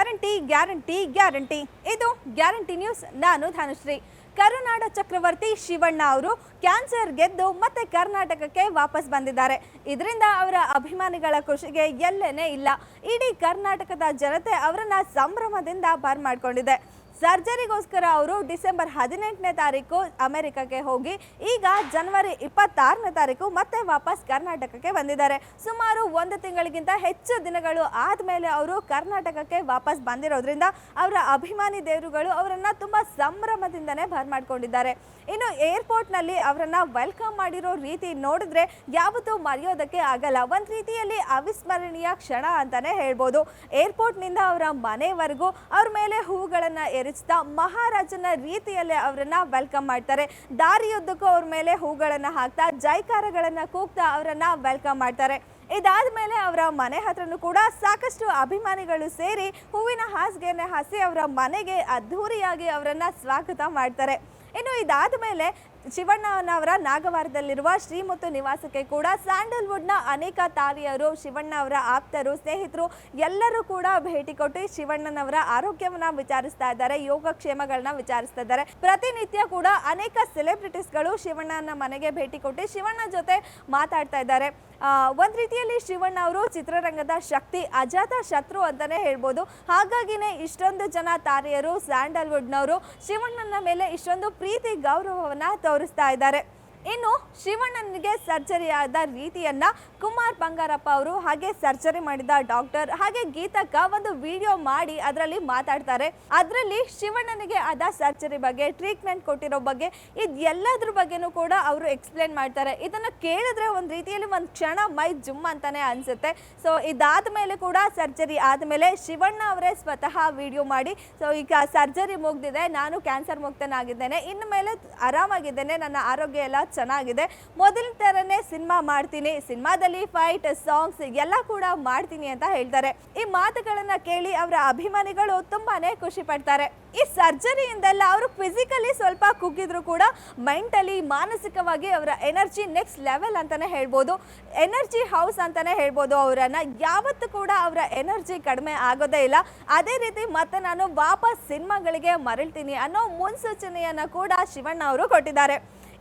Guarantee guarantee guarantee. ಇದು guarantee news. ನಾನು ಧನುಶ್ರೀ. ಕರುನಾಡ ಚಕ್ರವರ್ತಿ ಶಿವಣ್ಣ ಅವರು ಕ್ಯಾನ್ಸರ್ ಗೆದ್ದು ಮತ್ತೆ ಕರ್ನಾಟಕಕ್ಕೆ ವಾಪಸ್ ಬಂದಿದ್ದಾರೆ. ಇದರಿಂದ ಅವರ ಅಭಿಮಾನಿಗಳ ಖುಷಿಗೆ ಎಲ್ಲೇನೇ ಇಲ್ಲ. ಇಡೀ ಕರ್ನಾಟಕದ ಜನತೆ ಅವರನ್ನ ಸಂಭ್ರಮದಿಂದ ಬರ್ಮಾಡ್ಕೊಂಡಿದೆ ಸರ್ಜರಿಗೋಸ್ಕರ ಅವರು ಡಿಸೆಂಬರ್ ಹದಿನೆಂಟನೇ ತಾರೀಕು ಅಮೆರಿಕಕ್ಕೆ ಹೋಗಿ, ಈಗ ಜನವರಿ ಇಪ್ಪತ್ತಾರನೇ ತಾರೀಕು ಮತ್ತೆ ವಾಪಸ್ ಕರ್ನಾಟಕಕ್ಕೆ ಬಂದಿದ್ದಾರೆ. ಸುಮಾರು ಒಂದು ತಿಂಗಳಿಗಿಂತ ಹೆಚ್ಚು ದಿನಗಳು ಆದಮೇಲೆ ಅವರು ಕರ್ನಾಟಕಕ್ಕೆ ವಾಪಸ್ ಬಂದಿರೋದ್ರಿಂದ ಅವರ ಅಭಿಮಾನಿ ದೇವರುಗಳು ಅವರನ್ನ ತುಂಬಾ ಸಂಭ್ರಮದಿಂದನೇ ಬರ್ಮಾಡ್ಕೊಂಡಿದ್ದಾರೆ ಇನ್ನು ಏರ್ಪೋರ್ಟ್ನಲ್ಲಿ ಅವರನ್ನ ವೆಲ್ಕಮ್ ಮಾಡಿರೋ ರೀತಿ ನೋಡಿದ್ರೆ ಯಾವತ್ತೂ ಮರೆಯೋದಕ್ಕೆ ಆಗಲ್ಲ. ಒಂದು ರೀತಿಯಲ್ಲಿ ಅವಿಸ್ಮರಣೀಯ ಕ್ಷಣ ಅಂತಾನೆ ಹೇಳ್ಬೋದು. ಏರ್ಪೋರ್ಟ್ನಿಂದ ಅವರ ಮನೆವರೆಗೂ ಅವ್ರ ಮೇಲೆ ಹೂಗಳನ್ನು ಎರಚ್ತಾ ಮಹಾರಾಜನ ರೀತಿಯಲ್ಲೇ ಅವರನ್ನ ವೆಲ್ಕಮ್ ಮಾಡ್ತಾರೆ. ದಾರಿಯುದ್ದಕ್ಕೂ ಅವ್ರ ಮೇಲೆ ಹೂಗಳನ್ನು ಹಾಕ್ತಾ, ಜೈಕಾರಗಳನ್ನು ಕೂಗ್ತಾ ಅವರನ್ನ ವೆಲ್ಕಮ್ ಮಾಡ್ತಾರೆ. ಇದಾದ ಮೇಲೆ ಅವರ ಮನೆ ಹತ್ರನೂ ಕೂಡ ಸಾಕಷ್ಟು ಅಭಿಮಾನಿಗಳು ಸೇರಿ ಹೂವಿನ ಹಾಸಿಗೆಯನ್ನ ಹಾಸಿ ಅವರ ಮನೆಗೆ ಅದ್ಧೂರಿಯಾಗಿ ಅವರನ್ನ ಸ್ವಾಗತ ಮಾಡ್ತಾರೆ. ಇನ್ನು ಇದಾದ ಮೇಲೆ ಶಿವಣ್ಣನವರ ನಾಗವಾರದಲ್ಲಿರುವ ಶ್ರೀಮುತ್ತು ನಿವಾಸಕ್ಕೆ ಕೂಡ ಸ್ಯಾಂಡಲ್ವುಡ್ನ ಅನೇಕ ತಾರಿಯರು ಶಿವಣ್ಣ ಅವರ ಆಪ್ತರು, ಸ್ನೇಹಿತರು ಎಲ್ಲರೂ ಕೂಡ ಭೇಟಿ ಕೊಟ್ಟು ಶಿವಣ್ಣನವರ ಆರೋಗ್ಯವನ್ನ ವಿಚಾರಿಸ್ತಾ ಇದ್ದಾರೆ, ಯೋಗಕ್ಷೇಮಗಳನ್ನ ವಿಚಾರಿಸ್ತಾ ಇದ್ದಾರೆ. ಪ್ರತಿನಿತ್ಯ ಕೂಡ ಅನೇಕ ಸೆಲೆಬ್ರಿಟೀಸ್ಗಳು ಶಿವಣ್ಣನ ಮನೆಗೆ ಭೇಟಿ ಕೊಟ್ಟು ಶಿವಣ್ಣ ಜೊತೆ ಮಾತಾಡ್ತಾ ಇದ್ದಾರೆ. ಒಂದು ರೀತಿಯಲ್ಲಿ ಶಿವಣ್ಣ ಅವರು ಚಿತ್ರರಂಗದ ಶಕ್ತಿ, ಅಜಾತ ಶತ್ರು ಅಂತಾನೆ ಹೇಳ್ಬೋದು. ಹಾಗಾಗಿನೇ ಇಷ್ಟೊಂದು ಜನ ತಾರೆಯರು, ಸ್ಯಾಂಡಲ್ವುಡ್ನವರು ಶಿವಣ್ಣನ ಮೇಲೆ ಇಷ್ಟೊಂದು ಪ್ರೀತಿ, ಗೌರವವನ್ನ ತೋರಿಸ್ತಾ ಇದ್ದಾರೆ. ಇನ್ನು ಶಿವಣ್ಣನಿಗೆ ಸರ್ಜರಿ ಆದ ರೀತಿಯನ್ನ ಕುಮಾರ್ ಬಂಗಾರಪ್ಪ ಅವರು ಹಾಗೆ ಸರ್ಜರಿ ಮಾಡಿದ ಡಾಕ್ಟರ್ ಹಾಗೆ ಗೀತಕ್ಕ ಒಂದು ವಿಡಿಯೋ ಮಾಡಿ ಅದರಲ್ಲಿ ಮಾತಾಡ್ತಾರೆ. ಅದರಲ್ಲಿ ಶಿವಣ್ಣನಿಗೆ ಆದ ಸರ್ಜರಿ ಬಗ್ಗೆ, ಟ್ರೀಟ್ಮೆಂಟ್ ಕೊಟ್ಟಿರೋ ಬಗ್ಗೆ ಇದೆಲ್ಲದ್ರ ಬಗ್ಗೆನೂ ಕೂಡ ಅವರು ಎಕ್ಸ್ಪ್ಲೇನ್ ಮಾಡ್ತಾರೆ. ಇದನ್ನ ಕೇಳಿದ್ರೆ ಒಂದು ರೀತಿಯಲ್ಲಿ ಒಂದು ಕ್ಷಣ ಮೈ ಜುಮ್ ಅಂತಾನೆ ಅನ್ಸುತ್ತೆ. ಸೊ ಇದಾದ ಮೇಲೆ ಕೂಡ ಸರ್ಜರಿ ಆದಮೇಲೆ ಶಿವಣ್ಣ ಅವರೇ ಸ್ವತಃ ವಿಡಿಯೋ ಮಾಡಿ ಸೊ ಈಗ ಸರ್ಜರಿ ಮುಗ್ದಿದೆ, ನಾನು ಕ್ಯಾನ್ಸರ್ ಮುಕ್ತನಾಗಿದ್ದೇನೆ ಇನ್ನು ಮೇಲೆ ಆರಾಮಾಗಿದ್ದೇನೆ, ನನ್ನ ಆರೋಗ್ಯ ಎಲ್ಲ ಚೆನ್ನಾಗಿದೆ. ಮೊದಲಿನ ಥರನೇ ಸಿನಿಮಾ ಮಾಡ್ತೀನಿ. ಸಿನಿಮಾದಲ್ಲಿ ಫೈಟ್ ಸಾಂಗ್ಸ್ ಎಲ್ಲ ಕೂಡ ಮಾಡ್ತೀನಿ ಅಂತ ಹೇಳ್ತಾರೆ. ಈ ಮಾತುಗಳನ್ನ ಕೇಳಿ ಅವರ ಅಭಿಮಾನಿಗಳು ತುಂಬಾನೇ ಖುಷಿ ಪಡ್ತಾರೆ. ಈ ಸರ್ಜರಿಯಿಂದೆಲ್ಲ ಅವರು ಫಿಸಿಕಲಿ ಸ್ವಲ್ಪ ಕುಗ್ಗಿದ್ರು ಕೂಡ ಮೈಂಟಲಿ ಮಾನಸಿಕವಾಗಿ ಅವರ ಎನರ್ಜಿ ನೆಕ್ಸ್ಟ್ ಲೆವೆಲ್ ಅಂತಾನೆ ಹೇಳ್ಬೋದು. ಎನರ್ಜಿ ಹೌಸ್ ಅಂತಾನೆ ಹೇಳ್ಬೋದು ಅವರನ್ನ. ಯಾವತ್ತೂ ಕೂಡ ಅವರ ಎನರ್ಜಿ ಕಡಿಮೆ ಆಗೋದೇ ಇಲ್ಲ. ಅದೇ ರೀತಿ ಮತ್ತೆ ನಾನು ವಾಪಸ್ ಸಿನಿಮಾಗಳಿಗೆ ಮರಳ್ತೀನಿ ಅನ್ನೋ ಮುನ್ಸೂಚನೆಯನ್ನ ಕೂಡ ಶಿವಣ್ಣ ಅವರು ಕೊಟ್ಟಿದ್ದಾರೆ.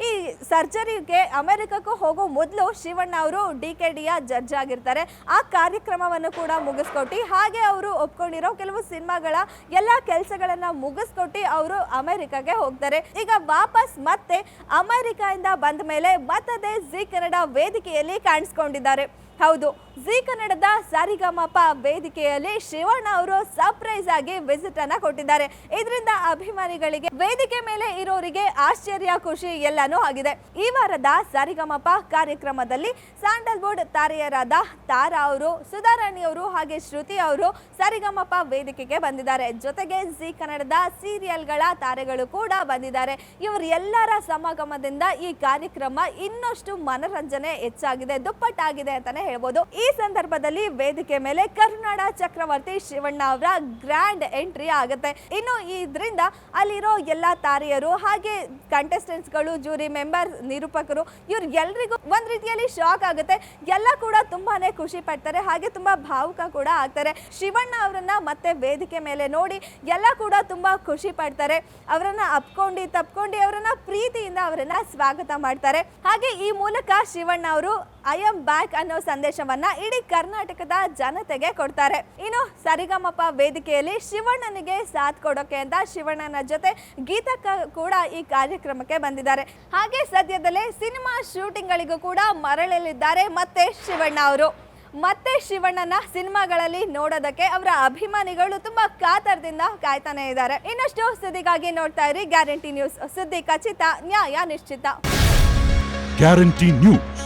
ಈ ಸರ್ಜರಿಗೆ ಅಮೆರಿಕಕ್ಕೂ ಹೋಗೋ ಮೊದಲು ಶಿವಣ್ಣ ಅವರು ಡಿ ಕೆ ಡಿಯ ಜಡ್ಜ್ ಆಗಿರ್ತಾರೆ. ಆ ಕಾರ್ಯಕ್ರಮವನ್ನು ಕೂಡ ಮುಗಿಸ್ಕೊಟ್ಟು, ಹಾಗೆ ಅವರು ಒಪ್ಕೊಂಡಿರೋ ಕೆಲವು ಸಿನಿಮಾಗಳ ಎಲ್ಲ ಕೆಲಸಗಳನ್ನ ಮುಗಿಸ್ಕೊಟ್ಟು ಅವರು ಅಮೆರಿಕಾಗೆ ಹೋಗ್ತಾರೆ. ಈಗ ವಾಪಸ್ ಮತ್ತೆ ಅಮೆರಿಕದಿಂದ ಬಂದ ಮೇಲೆ ಮತ್ತದೇ ಜಿ ಕನ್ನಡ ವೇದಿಕೆಯಲ್ಲಿ ಕಾಣಿಸ್ಕೊಂಡಿದ್ದಾರೆ. ಹೌದು, ಜಿ ಕನ್ನಡದ ಸಾರಿಗಮಪ ವೇದಿಕೆಯಲ್ಲಿ ಶಿವಣ್ಣ ಅವರು ಸರ್ಪ್ರೈಸ್ ಆಗಿ ವಿಸಿಟ್ ಅನ್ನ ಕೊಟ್ಟಿದ್ದಾರೆ. ಇದರಿಂದ ಅಭಿಮಾನಿಗಳಿಗೆ ವೇದಿಕೆ ಮೇಲೆ ಇರೋರಿಗೆ ಆಶ್ಚರ್ಯ, ಖುಷಿ ಎಲ್ಲಾನು ಆಗಿದೆ. ಈ ವಾರದ ಸಾರಿಗಮಪ ಕಾರ್ಯಕ್ರಮದಲ್ಲಿ ಸ್ಯಾಂಡಲ್ವುಡ್ ತಾರೆಯರಾದ ತಾರಾ ಅವರು, ಸುಧಾರಾಣಿ ಅವರು ಹಾಗೆ ಶ್ರುತಿ ಅವರು ಸರಿಗಮಪ ವೇದಿಕೆಗೆ ಬಂದಿದ್ದಾರೆ. ಜೊತೆಗೆ ಜಿ ಕನ್ನಡದ ಸೀರಿಯಲ್ಗಳ ತಾರೆಗಳು ಕೂಡ ಬಂದಿದ್ದಾರೆ. ಇವರೆಲ್ಲರ ಸಮಾಗಮದಿಂದ ಈ ಕಾರ್ಯಕ್ರಮ ಇನ್ನಷ್ಟು ಮನರಂಜನೆ ಹೆಚ್ಚಾಗಿದೆ, ದುಪ್ಪಟ್ಟಾಗಿದೆ ಅಂತಾನೆ ಹೇಳ್ಬೋದು. ಈ ಸಂದರ್ಭದಲ್ಲಿ ವೇದಿಕೆ ಮೇಲೆ ಕರುನಾಡ ಚಕ್ರವರ್ತಿ ಶಿವಣ್ಣ ಅವರ ಗ್ರ್ಯಾಂಡ್ ಎಂಟ್ರಿ ಆಗುತ್ತೆ. ಇನ್ನು ಇದರಿಂದ ಅಲ್ಲಿರೋ ಎಲ್ಲ ತಾರೆಯರು ಹಾಗೆ ಕಂಟೆಸ್ಟೆಂಟ್ಸ್ಗಳು ಜೂರಿ ಮೆಂಬರ್ ನಿರೂಪಕರು ಇವ್ರು ಎಲ್ರಿಗೂ ಒಂದ್ ರೀತಿಯಲ್ಲಿ ಶಾಕ್ ಆಗುತ್ತೆ. ಎಲ್ಲ ಕೂಡ ತುಂಬಾನೇ ಖುಷಿ ಪಡ್ತಾರೆ. ಹಾಗೆ ತುಂಬಾ ಭಾವುಕ ಕೂಡ ಆಗ್ತಾರೆ. ಶಿವಣ್ಣ ಅವರನ್ನ ಮತ್ತೆ ವೇದಿಕೆ ಮೇಲೆ ನೋಡಿ ಎಲ್ಲ ಕೂಡ ತುಂಬಾ ಖುಷಿ ಪಡ್ತಾರೆ. ಅವರನ್ನ ಅಪ್ಕೊಂಡು, ತಪ್ಕೊಂಡು, ಅವರನ್ನ ಪ್ರೀತಿಯಿಂದ ಅವರನ್ನ ಸ್ವಾಗತ ಮಾಡ್ತಾರೆ. ಹಾಗೆ ಈ ಮೂಲಕ ಶಿವಣ್ಣ ಅವರು ಐ ಎಂ ಬ್ಯಾಕ್ ಅನ್ನೋ ಸಂದೇಶವನ್ನ ಇಡೀ ಕರ್ನಾಟಕದ ಜನತೆಗೆ ಕೊಡ್ತಾರೆ. ಇನ್ನು ಸರಿಗಮಪ ವೇದಿಕೆಯಲ್ಲಿ ಶಿವಣ್ಣನಿಗೆ ಸಾಥ್ ಕೊಡೋಕೆ ಅಂತ ಶಿವಣ್ಣನ ಜೊತೆ ಗೀತಕ್ಕ ಕೂಡ ಈ ಕಾರ್ಯಕ್ರಮಕ್ಕೆ ಬಂದಿದ್ದಾರೆ. ಹಾಗೆ ಸದ್ಯದಲ್ಲೇ ಸಿನಿಮಾ ಶೂಟಿಂಗ್ಗಳಿಗೂ ಕೂಡ ಮರಳಲಿದ್ದಾರೆ ಮತ್ತೆ ಶಿವಣ್ಣ ಅವರು. ಮತ್ತೆ ಶಿವಣ್ಣನ ಸಿನಿಮಾಗಳಲ್ಲಿ ನೋಡೋದಕ್ಕೆ ಅವರ ಅಭಿಮಾನಿಗಳು ತುಂಬಾ ಕಾತರದಿಂದ ಕಾಯ್ತಾನೆ ಇದ್ದಾರೆ. ಇನ್ನಷ್ಟು ಸುದ್ದಿಗಾಗಿ ನೋಡ್ತಾ ಇರಿ ಗ್ಯಾರಂಟಿ ನ್ಯೂಸ್. ಸುದ್ದಿ ಖಚಿತ, ನ್ಯಾಯ ನಿಶ್ಚಿತ. Guarantee news.